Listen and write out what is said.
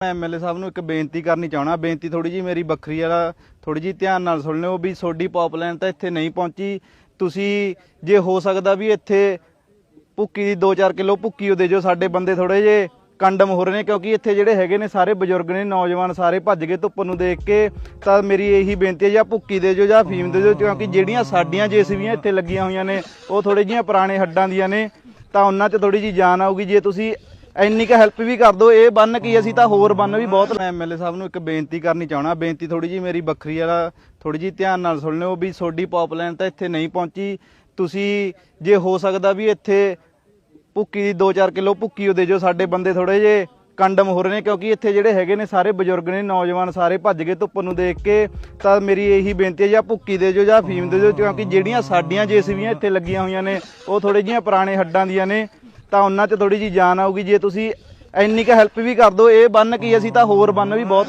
ਮੈਂ ਐਮਐਲਏ ਸਾਹਿਬ ਨੂੰ ਇੱਕ ਬੇਨਤੀ ਕਰਨੀ ਚਾਹਣਾ ਬੇਨਤੀ ਥੋੜੀ ਜੀ ਮੇਰੀ ਵੱਖਰੀ ਵਾਲਾ ਥੋੜੀ ਜੀ ਧਿਆਨ ਨਾਲ ਸੁਣ ਲਿਓ ਵੀ ਤੁਹਾਡੀ ਪਾਪਲਾਈਨ ਤਾਂ ਇੱਥੇ ਨਹੀਂ ਪਹੁੰਚੀ। ਤੁਸੀਂ ਜੇ ਹੋ ਸਕਦਾ ਵੀ ਇੱਥੇ ਭੁੱਕੀ ਦੀ 2-4 ਕਿਲੋ ਭੁੱਕੀ ਉਹ ਦੇ ਜੋ ਸਾਡੇ ਬੰਦੇ ਥੋੜੇ ਜੇ ਕੰਡਮ ਹੋ ਰਹੇ ਨੇ ਕਿਉਂਕਿ ਇੱਥੇ ਜਿਹੜੇ ਹੈਗੇ ਨੇ ਸਾਰੇ ਬਜ਼ੁਰਗ ਨੇ, ਨੌਜਵਾਨ ਸਾਰੇ ਭੱਜ ਗਏ ਧੁੱਪ ਨੂੰ ਦੇਖ ਕੇ, ਤਾਂ ਮੇਰੀ ਇਹੀ ਬੇਨਤੀ ਹੈ ਜਾਂ ਭੁੱਕੀ ਦੇ ਜੋ ਜਾਂ ਫੀਮ ਦੇ ਜੋ ਕਿਉਂਕਿ ਜਿਹੜੀਆਂ ਸਾਡੀਆਂ ਜੇਸੀਬੀਆਂ ਇੱਥੇ ਲੱਗੀਆਂ ਹੋਈਆਂ ਨੇ, ਉਹ ਥੋੜੇ ਜਿਹੀਆਂ ਪੁਰਾਣੇ ਹੱਡਾਂ ਦੀਆਂ ਨੇ, ਤਾਂ ਉਹਨਾਂ 'ਚ ਥੋੜੀ ਜੀ ਜਾਨ ਆਊਗੀ। ਜੇ ਤੁਸੀਂ ਇੰਨੀ ਕੁ ਹੈਲਪ ਵੀ ਕਰ ਦਿਓ, ਇਹ ਬੰਨ ਕੀ ਅਸੀਂ ਤਾਂ ਹੋਰ ਬੰਨ ਵੀ ਬਹੁਤ ਮੈਂ ਐਮਐਲਏ ਸਾਹਿਬ ਨੂੰ ਇੱਕ ਬੇਨਤੀ ਕਰਨੀ ਚਾਹਣਾ ਬੇਨਤੀ ਥੋੜੀ ਜੀ ਮੇਰੀ ਵੱਖਰੀ ਵਾਲਾ ਥੋੜੀ ਜੀ ਧਿਆਨ ਨਾਲ ਸੁਣ ਲਿਓ ਵੀ ਤੁਹਾਡੀ ਪਾਪਲਾਈਨ ਤਾਂ ਇੱਥੇ ਨਹੀਂ ਪਹੁੰਚੀ, ਤੁਸੀਂ ਜੇ ਹੋ ਸਕਦਾ ਵੀ ਇੱਥੇ ਭੁੱਕੀ ਦੀ 2-4 ਕਿਲੋ ਭੁੱਕੀ ਉਹ ਦੇ ਜੋ ਸਾਡੇ ਬੰਦੇ ਥੋੜੇ ਜੇ ਕੰਡਮ ਹੋ ਰਹੇ ਨੇ, ਕਿਉਂਕਿ ਇੱਥੇ ਜਿਹੜੇ ਹੈਗੇ ਨੇ ਸਾਰੇ ਬਜ਼ੁਰਗ ਨੇ, ਨੌਜਵਾਨ ਸਾਰੇ ਭੱਜ ਗਏ ਧੁੱਪ ਨੂੰ ਦੇਖ ਕੇ, ਤਾਂ ਮੇਰੀ ਇਹੀ ਬੇਨਤੀ ਹੈ ਜਾਂ ਭੁੱਕੀ ਦੇ ਜੋ ਜਾਂ ਫੀਮ ਦੇ ਜੋ ਕਿਉਂਕਿ ਜਿਹੜੀਆਂ ਸਾਡੀਆਂ ਜੇਸੀਬੀਆਂ ਇੱਥੇ ਲੱਗੀਆਂ ਹੋਈਆਂ ਨੇ, ਉਹ ਥੋੜੇ ਜਿਹੀਆਂ ਪੁਰਾਣੇ ਹੱਡਾਂ ਦੀਆਂ ਨੇ ਤਾਂ ਉਹਨਾਂ 'ਚ ਥੋੜੀ ਜੀ ਜਾਨ ਆਊਗੀ, ਜੇ ਤੁਸੀਂ ਇੰਨੀ ਕੁ ਹੈਲਪ ਵੀ ਕਰ ਦਿਓ ਇਹ ਬੰਨ ਕੀ, ਅਸੀਂ ਤਾਂ ਹੋਰ ਬੰਨ ਵੀ ਬਹੁਤ